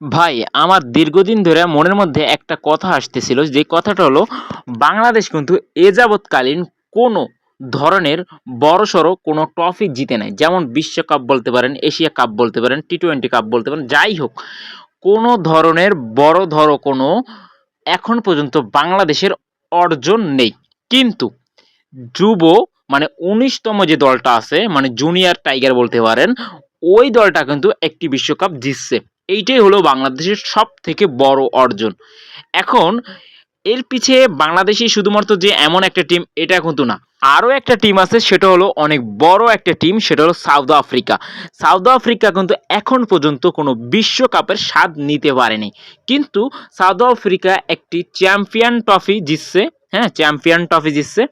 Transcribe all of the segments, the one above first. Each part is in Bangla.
ভাই, আমার দীর্ঘদিন ধরে মনের মধ্যে একটা কথা আসতেছিল যে কথাটা হলো, বাংলাদেশ কিন্তু এ যাবৎকালীন কোনো ধরনের বড়সড় কোনো ট্রফি জিতে নাই। যেমন বিশ্বকাপ বলতে পারেন, এশিয়া কাপ বলতে পারেন টি টোয়েন্টি কাপ বলতে পারেন, যাই হোক, কোনো ধরনের বড় ধরো কোনো এখন পর্যন্ত বাংলাদেশের অর্জন নেই। কিন্তু যুব মানে উনিশতম যে দলটা আছে মানে জুনিয়র টাইগার বলতে পারেন, ওই দলটা কিন্তু একটি বিশ্বকাপ জিতছে। এইটাই হলো বাংলাদেশের সব থেকে বড় অর্জন। এখন এর পিছে বাংলাদেশি শুধুমাত্র যে এমন একটা টিম এটা কিন্তু না। আরও একটা টিম আছে, সেটা হলো অনেক বড় একটা টিম সেটা হলো সাউথ আফ্রিকা। সাউথ আফ্রিকা কিন্তু এখন পর্যন্ত কোনো বিশ্বকাপের স্বাদ নিতে পারেনি। কিন্তু সাউথ আফ্রিকা একটি চ্যাম্পিয়ন ট্রফি জিতছে। হ্যাঁ চ্যাম্পিয়ন ট্রফি জিতছে।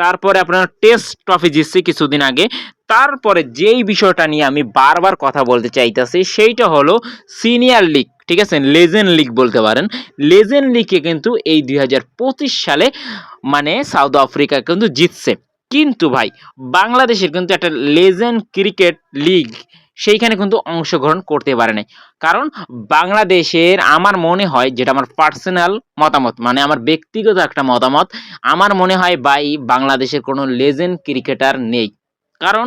তারপরে আপনার টেস্ট ট্রফি জিতছে কিছুদিন আগে। তারপরে যেই বিষয়টা নিয়ে আমি বারবার কথা বলতে চাইতেছি, সেইটা হলো সিনিয়র লিগ ঠিক আছে? লেজেন্ড লিগ বলতে পারেন। লেজেন্ড লিগে কিন্তু এই দুই হাজার পঁচিশ সালে মানে সাউথ আফ্রিকা কিন্তু জিতছে। কিন্তু ভাই, বাংলাদেশের কিন্তু একটা লেজেন্ড ক্রিকেট লিগ সেইখানে কিন্তু অংশগ্রহণ করতে পারে নাই। কারণ বাংলাদেশের আমার মনে হয় যেটা আমার পার্সোনাল মতামত মানে আমার ব্যক্তিগত একটা মতামত, আমার মনে হয় ভাই বাংলাদেশের কোনো লেজেন্ড ক্রিকেটার নেই। কারণ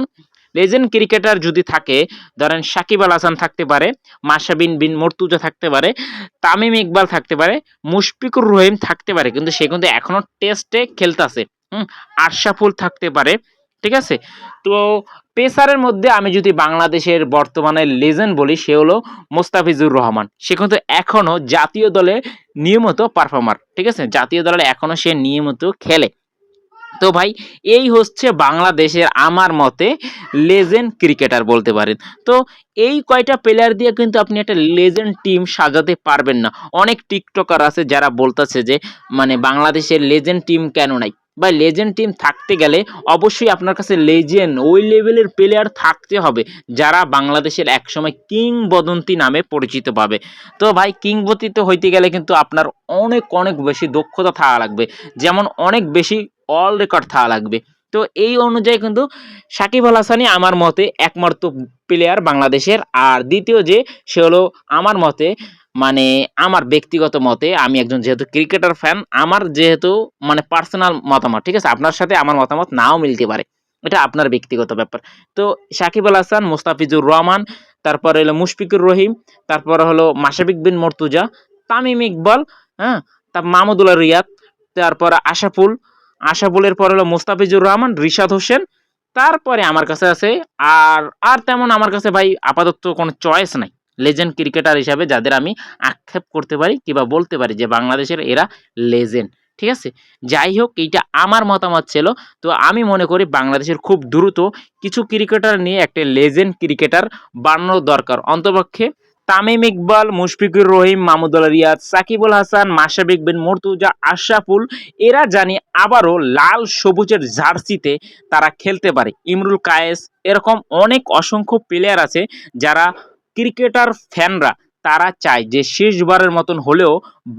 লেজেন্ড ক্রিকেটার যদি থাকে, ধরেন সাকিব আল হাসান থাকতে পারে মাসাবিন বিন মর্তুজা থাকতে পারে, তামিম ইকবাল থাকতে পারে, মুশফিকুর রহিম থাকতে পারে, কিন্তু সে কিন্তু এখনও টেস্টে খেলতেছে। হুম আশরাফুল থাকতে পারে ঠিক আছে? তো পেসারের মধ্যে আমি যদি বাংলাদেশের বর্তমানে লেজেন্ড বলি, সে হলো মোস্তাফিজুর রহমান। সে কিন্তু এখনও জাতীয় দলে নিয়মিত পারফর্মার ঠিক আছে? জাতীয় দলে এখনও সে নিয়মিত খেলে। তো ভাই, এই হচ্ছে বাংলাদেশের আমার মতে লেজেন্ড ক্রিকেটার বলতে পারেন। তো এই কয়টা প্লেয়ার দিয়ে কিন্তু আপনি একটা লেজেন্ড টিম সাজাতে পারবেন না। অনেক টিকটকার আছে যারা বলতেছে যে মানে বাংলাদেশের লেজেন্ড টিম কেন নাই? বা লেজেন্ড টিম থাকতে গেলে অবশ্যই আপনার কাছে লেজেন্ড ওই লেভেলের প্লেয়ার থাকতে হবে, যারা বাংলাদেশের একসময় কিংবদন্তি নামে পরিচিত পাবে। তো ভাই, কিংবদন্তি হইতে গেলে কিন্তু আপনার অনেক অনেক বেশি দক্ষতা থাকা লাগবে, যেমন অনেক বেশি অল রেকর্ড থাকা লাগবে। তো এই অনুযায়ী কিন্তু সাকিব আল হাসানই আমার মতে একমাত্র প্লেয়ার বাংলাদেশের, আর দ্বিতীয় যে, সে হলো আমার মতে মানে আমার ব্যক্তিগত মতে আমি একজন যেহেতু ক্রিকেটার ফ্যান আমার যেহেতু মানে পার্সোনাল মতামত, ঠিক আছে? আপনার সাথে আমার মতামত নাও মিলতে পারে। এটা আপনার ব্যক্তিগত ব্যাপার। তো সাকিব আল হাসান, মুস্তাফিজুর রহমান, তারপরে হলো মুশফিকুর রহিম, তারপরে হলো মাসাবিক বিন মর্তুজা, তামিম ইকবাল হ্যাঁ? তা মাহমুদুল্লাহ রিয়াদ, তারপর আশাফুল, আশাফুলের পর হলো মুস্তাফিজুর রহমান, রিশাদ হোসেন, তারপরে আমার কাছে আছে, আর আর তেমন আমার কাছে ভাই আপাতত কোনো চয়েস নাই। লেজেন্ড ক্রিকেটার হিসাবে যাদের আমি আক্ষেপ করতে পারি কিংবা বলতে পারি যে বাংলাদেশের এরা লেজেন্ড ঠিক আছে? যাই হোক, এইটা আমার মতামত ছিল। তো আমি মনে করি বাংলাদেশের খুব দ্রুত কিছু ক্রিকেটার নিয়ে একটা লেজেন্ড ক্রিকেটার বানানো দরকার। অন্তপক্ষে তামিম ইকবাল, মুশফিকুর রহিম মাহমুদুল্লাহ রিয়াদ সাকিবুল হাসান মাসাবিক বিন মর্তুজা, আশরাফুল, এরা জানি আবারও লাল সবুজের জার্সিতে তারা খেলতে পারে। ইমরুল কায়েস, এরকম অনেক অসংখ্য প্লেয়ার আছে যারা ক্রিকেটার ফ্যানরা তারা চায় যে শেষবারের মতন হলেও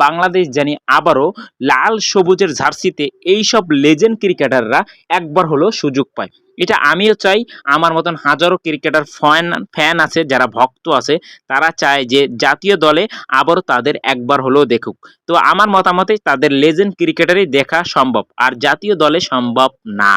বাংলাদেশ জানি আবারও লাল সবুজের জার্সিতে এইসব লেজেন্ড ক্রিকেটাররা একবার হলেও সুযোগ পায়। এটা আমিও চাই, আমার মতন হাজারো ক্রিকেটার ফ্যান ফ্যান আছে, যারা ভক্ত আছে, তারা চায় যে জাতীয় দলে আবারও তাদের একবার হলেও দেখুক। তো আমার মতামতে তাদের লেজেন্ড ক্রিকেটারই দেখা সম্ভব, আর জাতীয় দলে সম্ভব না।